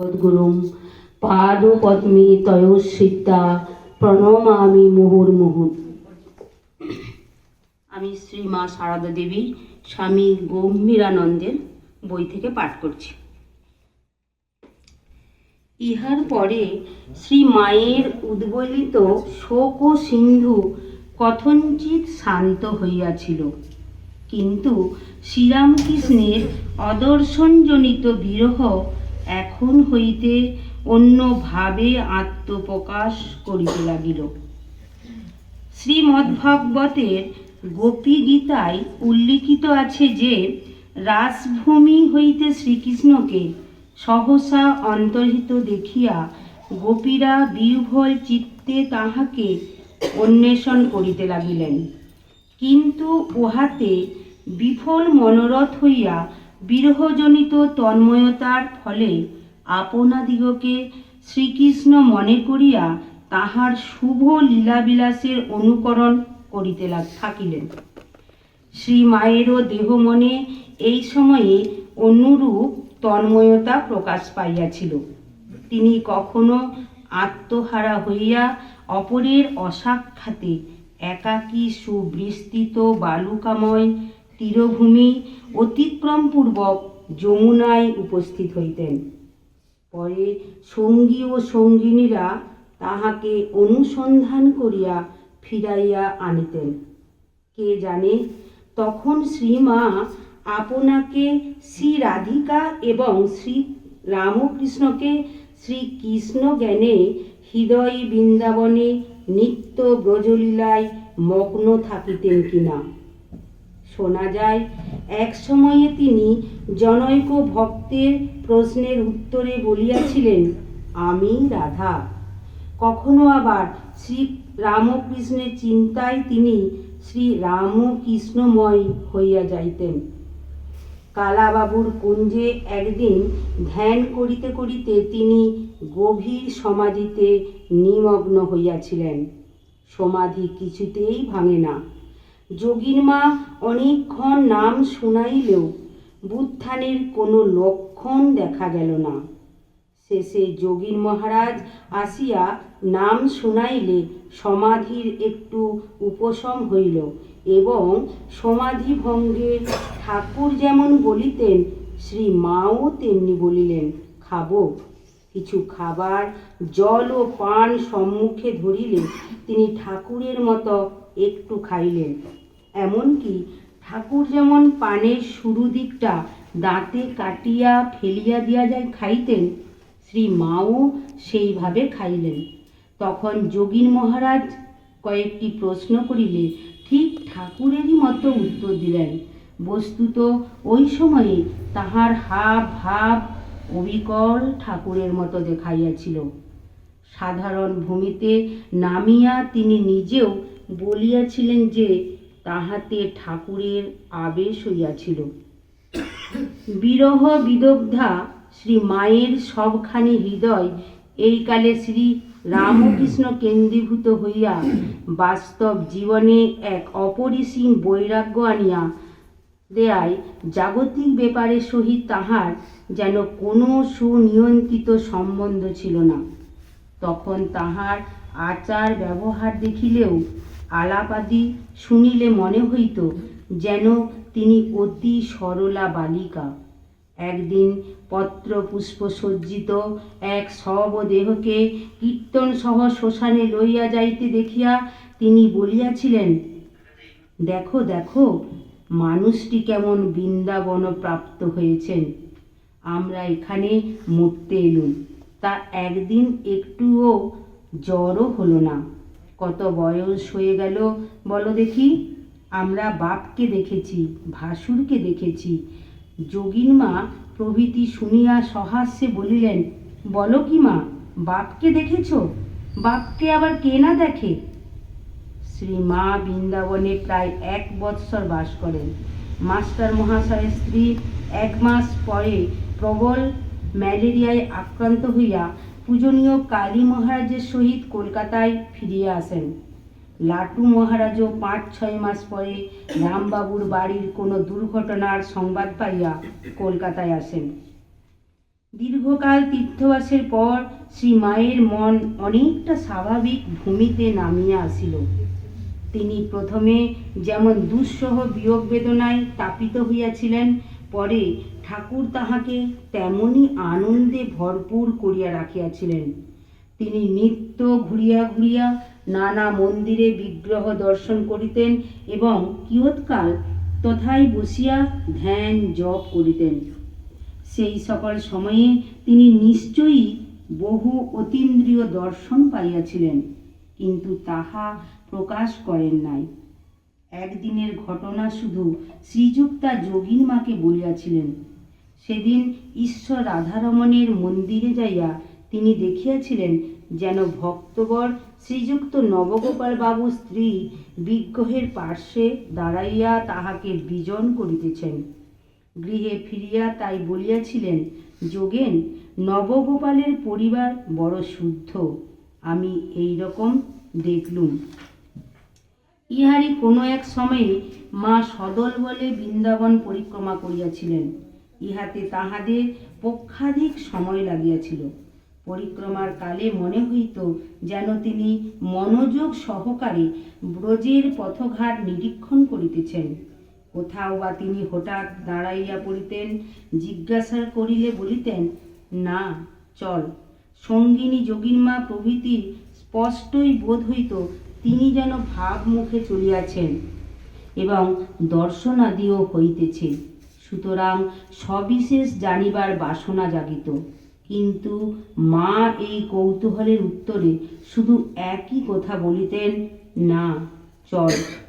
সদ্গুরুম পাদপদ্মে তয়োশ্রিতা প্রণমামি মুহুর্মুহু আমি শ্রী মা সারদা দেবী স্বামী গম্ভীরানন্দের বই থেকে পাঠ করছি। ইহার পরে শ্রী মায়ের উদ্বলিত শোক ও সিন্ধু কথঞ্চিত শান্ত হইয়াছিল। কিন্তু শ্রীরামকৃষ্ণের অদর্শনজনিত বিরহ এখন হইতে অন্য ভাবে আত্মপ্রকাশ করিতে লাগিল। শ্রীমদ্ভাগবতের গোপী গীতায় উল্লিখিত আছে যে, রাসভূমি হইতে শ্রীকৃষ্ণকে সহসা অন্তর্হিত দেখিয়া গোপীরা বিহ্বল চিত্তে তাহাকে অন্বেষণ করিতে লাগিলেন। কিন্তু উহাতে বিফল মনোরথ হইয়া বিরহজনিত তন্ময়তার ফলে আপনাদিগকে শ্রীকৃষ্ণ মনে করিয়া তাহার শুভ লীলাবিলাসের অনুকরণ করিতে থাকিলেন। শ্রী মায়েরও দেহ মনে এই সময়ে অনুরূপ তন্ময়তা প্রকাশ পাইয়াছিল। তিনি কখনো আত্মহারা হইয়া অপরের অসাক্ষাতে একাকী সুবিস্তৃত বালুকাময় তীরভূমি অতিক্রমপূর্বক যমুনায় উপস্থিত হইতেন। পরে সঙ্গী ও সঙ্গিনীরা তাহাকে অনুসন্ধান করিয়া ফিরাইয়া আনিতেন। কে জানে, তখন শ্রীমা আপনাকে শ্রী রাধিকা এবং শ্রী রামকৃষ্ণকে শ্রীকৃষ্ণ জ্ঞানে হৃদয় বৃন্দাবনে নিত্য ব্রজলীলায় মগ্ন থাকিতেন কিনা? শোনা যায়। এক সময়ে তিনি জনৈক ভক্তের প্রশ্নের উত্তরে বলিয়াছিলেন, আমি রাধা। কখনো আবার শ্রী রামকৃষ্ণের চিন্তায় তিনি শ্রী রামকৃষ্ণময় হইয়া যাইতেন। কালাবাবুর কুঞ্জে একদিন ধ্যান করিতে করিতে তিনি গভীর সমাধিতে নিমগ্ন হইয়াছিলেন। সমাধি কিছুতেই ভাঙে না। যোগীর মা অনেকক্ষণ নাম শুনাইলেও বুত্থানের কোনো লক্ষণ দেখা গেল না। শেষে যোগীর মহারাজ আসিয়া নাম শুনাইলে সমাধির একটু উপশম হইল এবং সমাধি ভঙ্গে ঠাকুর যেমন বলিতেন, শ্রী মাও তেমনি বলিলেন, খাব। কিছু খাবার, জল ও পান সম্মুখে ধরিলে তিনি ঠাকুরের মতো একটু খাইলেন। এমনকি ঠাকুর যেমন পানের শুরু দিকটা দাঁতে কাটিয়া ফেলিয়া দিয়া যায় খাইতেন, শ্রী মাও সেইভাবে খাইলেন। তখন যোগীন মহারাজ কয়েকটি প্রশ্ন করিলে ঠিক ঠাকুরেরই মতো উত্তর দিলেন। বস্তুত ওই সময়ে তাহার হাব ভাব অবিকল ঠাকুরের মতো দেখাইয়াছিল। সাধারণ ভূমিতে নামিয়া তিনি নিজেও বলিয়াছিলেন যে, তাহাতে ঠাকুরের আবেশ হইয়াছিল। বিরহ বিদগ্ধা শ্রী মায়ের সবখানি হৃদয় এই কালে শ্রী রামকৃষ্ণ কেন্দ্রীভূত হইয়া বাস্তব জীবনে এক অপরিসীম বৈরাগ্য আনিয়া দেয়ায় জাগতিক ব্যাপারের সহিত তাহার যেন কোনো সুনিয়ন্ত্রিত সম্বন্ধ ছিল না। তখন তাহার আচার ব্যবহার দেখিলেও আলাপাদি শুনিলে মনে হইত যেন তিনি অতি সরলা বালিকা। একদিন পত্র পুষ্প সজ্জিত এক শবদেহকে কীর্তন সহ শ্মশানে লইয়া যাইতে দেখিয়া তিনি বলিয়াছিলেন, দেখো দেখো মানুষটি কেমন বৃন্দাবন প্রাপ্ত হয়েছেন? আমরা এখানে মরতে এলুম। তা একদিন একটুও জ্বরও হলো না। কত বয়স হয়ে গেল বলো দেখি। আমরা বাপকে দেখেছি, ভাসুরকে দেখেছি। যোগিন মা প্রভৃতি শুনিয়া সহাস্যে বলিলেন, বলো কি মা, বাপকে দেখেছ? বাপকে আবার কে না দেখে? শ্রী মা বৃন্দাবনে প্রায় এক বৎসর বাস করেন। মাস্টার মহাশয়ের স্ত্রী এক মাস পরে প্রবল ম্যালেরিয়ায় আক্রান্ত হইয়া পূজনীয় কালী মহারাজের সহিত কলকাতায় ফিরিয়া আসেন। লাটু মহারাজও পাঁচ ছয় মাস পরে রামবাবুর বাড়ির কোনো দুর্ঘটনার সংবাদ পাইয়া কলকাতায় আসেন। দীর্ঘকাল তীর্থবাসের পর শ্রী মায়ের মন অনেকটা স্বাভাবিক ভূমিতে নামিয়া আসিল। তিনি প্রথমে যেমন দুঃসহ বিয়োগ বেদনায় তাপিত হইয়াছিলেন, পরে ঠাকুর তাহাকে তেমনি আনন্দে ভরপুর করিয়া রাখিয়াছিলেন। তিনি নিত্য ঘুরিয়া ঘুরিয়া নানা মন্দিরে বিগ্রহ দর্শন করিতেন এবং কিয়ৎকাল তথায় বসিয়া ধ্যান জপ করিতেন। সেই সকল সময়ে তিনি নিশ্চয়ই বহু অতীন্দ্রিয় দর্শন পাইয়াছিলেন, কিন্তু তাহা প্রকাশ করেন নাই। একদিনের ঘটনা শুধু শ্রীযুক্তা যোগীর মাকে বলিয়াছিলেন। সেদিন ঈশ্বর রাধারমণের মন্দিরে যাইয়া তিনি দেখিয়াছিলেন যেন ভক্তবর শ্রীযুক্ত নবগোপাল বাবু স্ত্রী বিগ্রহের পার্শ্বে দাঁড়াইয়া তাহাকে বিজন করিতেছেন। গৃহে ফিরিয়া তাই বলিয়াছিলেন, যোগেন, নবগোপালের পরিবার বড় শুদ্ধ। আমি এই রকম দেখলুম। ইহারই কোনো এক সময়ে মা সদল বলে বৃন্দাবন পরিক্রমা করিয়াছিলেন। ইহাতে তাহাদের পক্ষাধিক সময় লাগিয়াছিল। পরিক্রমার কালে মনে হইত যেন তিনি মনোযোগ সহকারে ব্রজের পথঘাট নিরীক্ষণ করিতেছেন। কোথাও বা তিনি হঠাৎ দাঁড়াইয়া পড়িতেন জিজ্ঞাসা করিলে বলিতেন, না, চল। সঙ্গিনী যোগিনমা প্রভৃতির স্পষ্টই বোধ হইত তিনি যেন ভাব মুখে চলিয়াছেন এবং দর্শনাদিও হইতেছে। সুতরাং সবিশেষ জানিবার বাসনা জাগিত। কিন্তু মা এই কৌতূহলের উত্তরে শুধু একই কথা বলিতেন, না, চল।